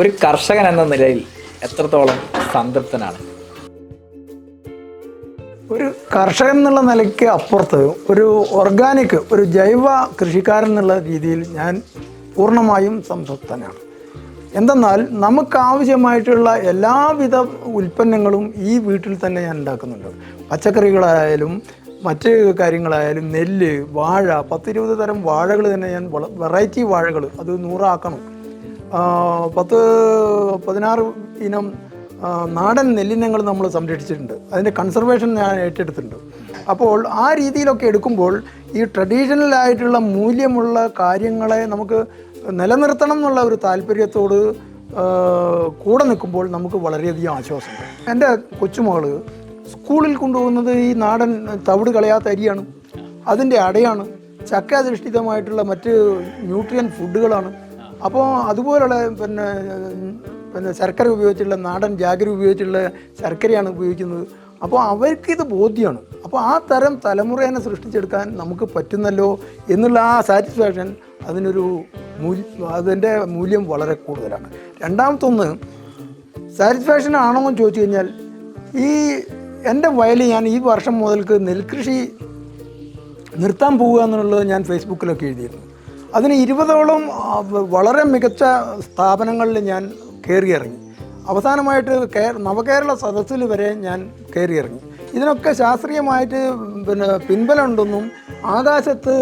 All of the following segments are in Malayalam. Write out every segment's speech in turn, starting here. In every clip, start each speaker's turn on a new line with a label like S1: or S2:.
S1: ഒരു കർഷകൻ എന്ന നിലയിൽ എത്രത്തോളം സംതൃപ്തനാണ്?
S2: ഒരു കർഷകൻ എന്നുള്ള നിലയ്ക്ക് അപ്പുറത്ത് ഒരു ഓർഗാനിക് ഒരു ജൈവ കൃഷിക്കാരൻ എന്നുള്ള രീതിയിൽ ഞാൻ പൂർണമായും സംതൃപ്തനാണ്. എന്തെന്നാൽ നമുക്ക് ആവശ്യമായിട്ടുള്ള എല്ലാവിധ ഉൽപ്പന്നങ്ങളും ഈ വീട്ടിൽ തന്നെ ഞാൻ ഉണ്ടാക്കുന്നുണ്ട്. പച്ചക്കറികളായാലും മറ്റ് കാര്യങ്ങളായാലും നെല്ല് വാഴ പത്തിരുപത് തരം വാഴകൾ തന്നെ ഞാൻ വെറൈറ്റി വാഴകൾ അത് നൂറാക്കണം. പത്ത് പതിനാറ് ഇനം നാടൻ നെല്ലിനങ്ങൾ നമ്മൾ സംരക്ഷിച്ചിട്ടുണ്ട്. അതിന്റെ കൺസർവേഷൻ ഞാൻ ഏറ്റെടുത്തിട്ടുണ്ട്. അപ്പോൾ ആ രീതിയിലൊക്കെ എടുക്കുമ്പോൾ ഈ ട്രഡീഷണലായിട്ടുള്ള മൂല്യമുള്ള കാര്യങ്ങളെ നമുക്ക് നിലനിർത്തണം എന്നുള്ള ഒരു താല്പര്യത്തോട് കൂടെ നിൽക്കുമ്പോൾ നമുക്ക് വളരെയധികം ആശ്വാസമുണ്ട്. എന്റെ കൊച്ചുമകൾ സ്കൂളിൽ കൊണ്ടുപോകുന്നത് ഈ നാടൻ തവിട് കളയാത്ത അരിയാണ്. അതിന്റെ അടയാണ്. ചക്കാധിഷ്ഠിതമായിട്ടുള്ള മറ്റ് ന്യൂട്രിയൻ ഫുഡുകളാണ് അപ്പോൾ അതുപോലുള്ള പിന്നെ പിന്നെ ശർക്കര ഉപയോഗിച്ചുള്ള നാടൻ ജാഗരി ഉപയോഗിച്ചുള്ള ശർക്കരയാണ് ഉപയോഗിക്കുന്നത്. അപ്പോൾ അവർക്ക് ഇത് ബോധ്യമാണ് അപ്പോൾ ആ തരം തലമുറേനെ സൃഷ്ടിച്ചെടുക്കാൻ നമുക്ക് പറ്റുന്നല്ലോ എന്നുള്ള ആ സാറ്റിസ്ഫാക്ഷൻ അതിനൊരു മൂല്യം അതിന്റെ മൂല്യം വളരെ കൂടുതലാണ്. രണ്ടാമത്തൊന്ന് സാറ്റിസ്ഫാക്ഷൻ ആണോ എന്ന് ചോദിച്ചു കഴിഞ്ഞാൽ ഈ എന്റെ വയലിൽ ഞാൻ ഈ വർഷം മുതൽക്ക് നെൽകൃഷി നിർത്താൻ പോവുക എന്നുള്ളത് ഞാൻ ഫേസ്ബുക്കിലൊക്കെ എഴുതിയിരുന്നു. അതിന് ഇരുപതോളം വളരെ മികച്ച സ്ഥാപനങ്ങളിൽ ഞാൻ കയറിയിറങ്ങി. അവസാനമായിട്ട് കേ നവകേരള സദസ്സിൽ വരെ ഞാൻ കയറിയിറങ്ങി. ഇതിനൊക്കെ ശാസ്ത്രീയമായിട്ട് പിന്നെ പിൻബലമുണ്ടെന്നും ആകാശത്ത്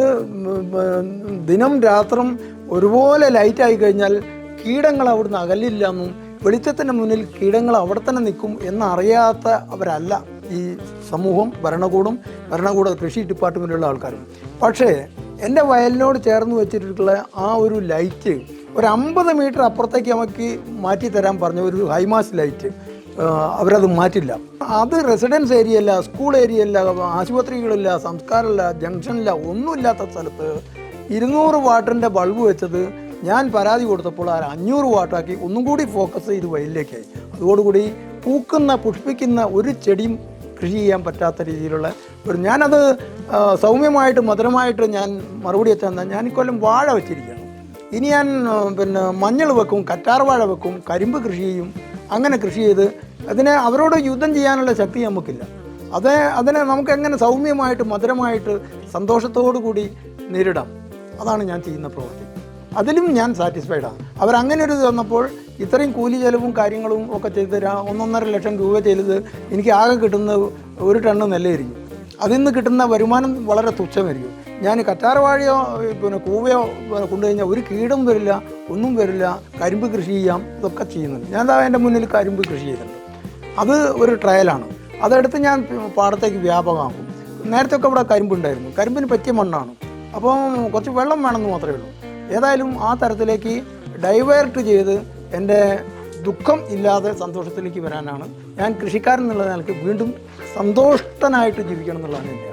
S2: ദിനം രാത്രം ഒരുപോലെ ലൈറ്റായി കഴിഞ്ഞാൽ കീടങ്ങൾ അവിടുന്ന് അകലില്ല എന്നും വെളിച്ചത്തിന്റെ മുന്നിൽ കീടങ്ങൾ അവിടെ തന്നെ നിൽക്കും എന്നറിയാത്ത അവരല്ല ഈ സമൂഹം ഭരണകൂടം ഭരണകൂട കൃഷി ഡിപ്പാർട്ട്മെന്റുള്ള ആൾക്കാരും. പക്ഷേ എന്റെ വയലിനോട് ചേർന്ന് വെച്ചിട്ടുള്ള ആ ഒരു ലൈറ്റ് ഒരു അമ്പത് മീറ്റർ അപ്പുറത്തേക്ക് നമുക്ക് മാറ്റി തരാൻ പറഞ്ഞ ഒരു ഹൈമാസ് ലൈറ്റ് അവരത് മാറ്റില്ല. അത് റെസിഡൻസ് ഏരിയ അല്ല സ്കൂൾ ഏരിയ അല്ല ആശുപത്രികളില്ല സംസ്കാരമില്ല ജംഗ്ഷനില്ല ഒന്നുമില്ലാത്ത സ്ഥലത്ത് ഇരുന്നൂറ് വാട്ടിന്റെ ബൾബ് വെച്ചത് ഞാൻ പരാതി കൊടുത്തപ്പോൾ ആ അഞ്ഞൂറ് വാട്ടാക്കി ഒന്നും കൂടി ഫോക്കസ് ചെയ്ത് വയലിലേക്കായി അതോടുകൂടി പൂക്കുന്ന പുഷ്പിക്കുന്ന ഒരു ചെടിയും കൃഷി ചെയ്യാൻ പറ്റാത്ത രീതിയിലുള്ള ഞാനത് സൗമ്യമായിട്ട് മധുരമായിട്ട് ഞാൻ മറുപടി എത്താൻ ഞാൻ ഇക്കൊല്ലം വാഴ വെച്ചിരിക്കുകയാണ് ഇനി ഞാൻ പിന്നെ മഞ്ഞൾ വെക്കും കറ്റാർ വാഴ വെക്കും കരിമ്പ് കൃഷി ചെയ്യും അങ്ങനെ കൃഷി ചെയ്ത് അതിനെ അവരോട് യുദ്ധം ചെയ്യാനുള്ള ശക്തി നമുക്കില്ല. അത് അതിനെ നമുക്ക് എങ്ങനെ സൗമ്യമായിട്ട് മധുരമായിട്ട് സന്തോഷത്തോടു കൂടി നേരിടാം? അതാണ് ഞാൻ ചെയ്യുന്ന പ്രവൃത്തി. അതിലും ഞാൻ സാറ്റിസ്ഫൈഡ് ആണ്. അവരങ്ങനെ ഒരു തന്നപ്പോൾ ഇത്രയും കൂലി ചെലവും കാര്യങ്ങളും ഒക്കെ ചെയ്ത് ഒന്നൊന്നര ലക്ഷം രൂപ ചെയ്തത് എനിക്ക് ആകെ കിട്ടുന്ന ഒരു ടണ്ണ് നെല്ലായിരിക്കും അതിൽ നിന്ന് കിട്ടുന്ന വരുമാനം വളരെ തുച്ഛമായിരിക്കും. ഞാൻ കറ്റാർവാഴയോ പിന്നെ കൂവയോ കൊണ്ടുകഴിഞ്ഞാൽ ഒരു കീടും വരില്ല ഒന്നും വരില്ല. കരിമ്പ് കൃഷി ചെയ്യാം ഇതൊക്കെ ചെയ്യുന്നുണ്ട്. ഞാൻ എന്താ എന്റെ മുന്നിൽ കരിമ്പ് കൃഷി ചെയ്തിട്ടുണ്ട് അത് ഒരു ട്രയലാണ് അതെടുത്ത് ഞാൻ പാടത്തേക്ക് വ്യാപകമാക്കും. നേരത്തെ ഒക്കെ ഇവിടെ കരിമ്പുണ്ടായിരുന്നു. കരിമ്പിന് പറ്റിയ മണ്ണാണ്. അപ്പോൾ കുറച്ച് വെള്ളം വേണമെന്ന് മാത്രമേ ഉള്ളൂ. ഏതായാലും ആ തരത്തിലേക്ക് ഡൈവേർട്ട് ചെയ്ത് എന്റെ ദുഃഖം ഇല്ലാതെ സന്തോഷത്തിലേക്ക് വരാനാണ്. ഞാൻ കൃഷിക്കാരൻ എന്നുള്ള നിലയ്ക്ക് വീണ്ടും സന്തോഷ്ടനായിട്ട് ജീവിക്കണം എന്നുള്ളതാണ് എന്റെ